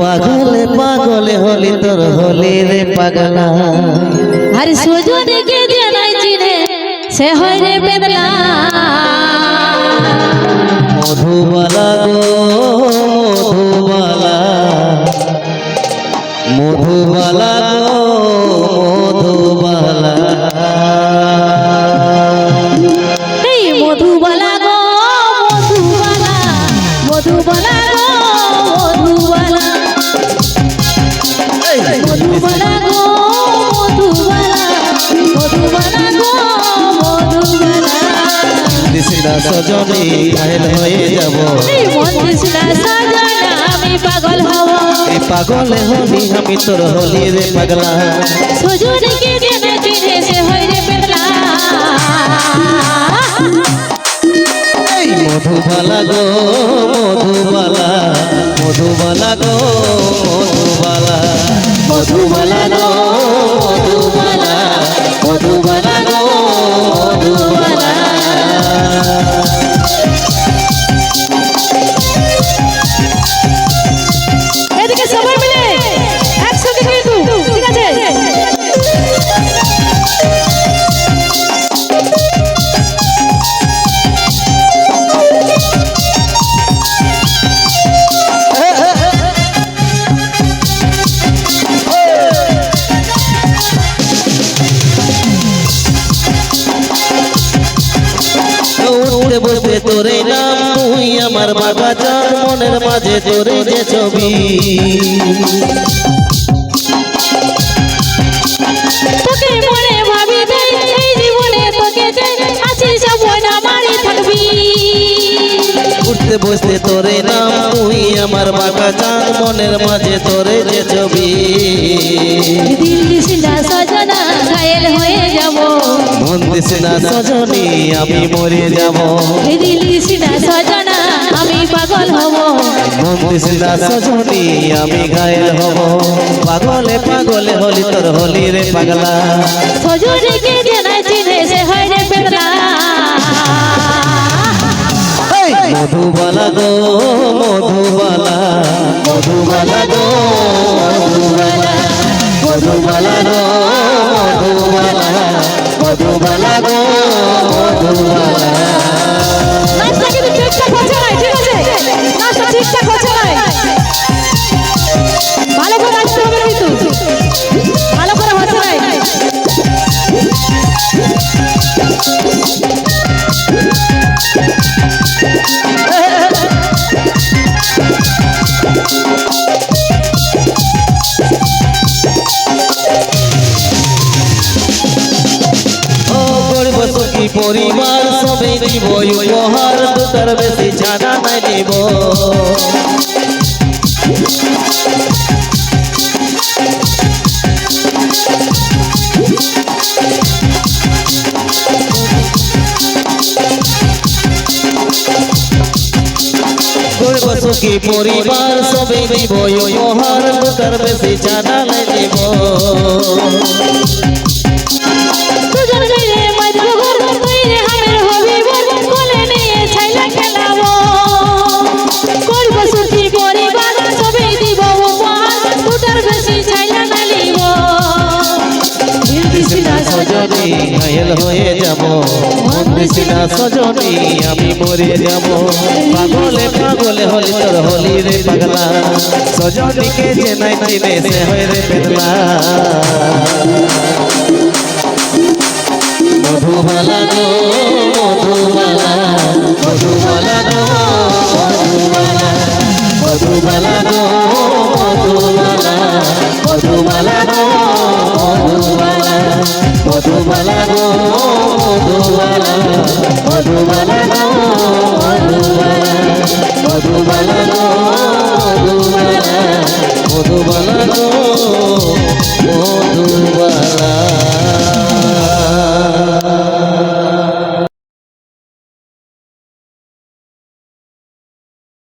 পাগল পাগলে হলি তোর হলি রে পাগলা আর সজনকে জানাই চিনে সে হয় রে মধুবালা গো মধুবালা মধুবালা গো, মধুবালা। সজনী ঘায়ল হয়ে যাব। পাগল হব। হলি আমি তোর হলি রে পাগলা। সজনকে জানাই চিনে সে রে বেদলা এই মধুবালা গো মধুবালা মধুবালা গো মধুবালা। মধুবালা উঠতে বসতে তোরে নাম তুই আমার বাগাচার মনের মাঝে তোরে যে ছবি। তোকে মনে ভাবি দেই এই জীবনে তোকে চাই আছিস সবন আমারই থাকবি। উঠতে বসতে তোরে নাম তুই আমার বাগাচার মনের মাঝে তোরে যে ছবি। দিল দিশিনা সজনা ঘায়েল হয়ে যাব। মন দিস না সজনী আমি মরে যাব। দিল দিশিনা সজনা আমি পাগল হব। মন দিস না সজনী আমি ঘায়ল হব। পাগলে পাগলে হলি তোর হলি রে পাগলা। সজনীকে জানাই চিনে সে হয় রে পেগলা মধুবালা গো মধুবালা। মধুবালা গো মধুবালা। মধুবালা গো মধুবালা গো মধুবালা। নাচটা কিন্তু ঠিকঠাক হচ্ছে না ঠিক আছে? নাচটা ঠিকঠাক হচ্ছে না। পরিবার সবে নিব উপহার দুটার বেশি ছাড়া নাই নিব। সুখী পরিবার সবে নিব উপহার দুটার বেশি ছাড়া নাই নিব। দিছিনা সজনী আমি মরে যাব, পাগলে পাগলে হলি তোর হলি রে পাগলা। সজনীকে যে নাই চিনে, সে হয় রে পেদলা মধুবালা গো, মধুবালা মধুবালা গো, মধুবালা। মধুবালা গো మధుబల మధుబల మధుబల మధుబల మధుబల మధుబల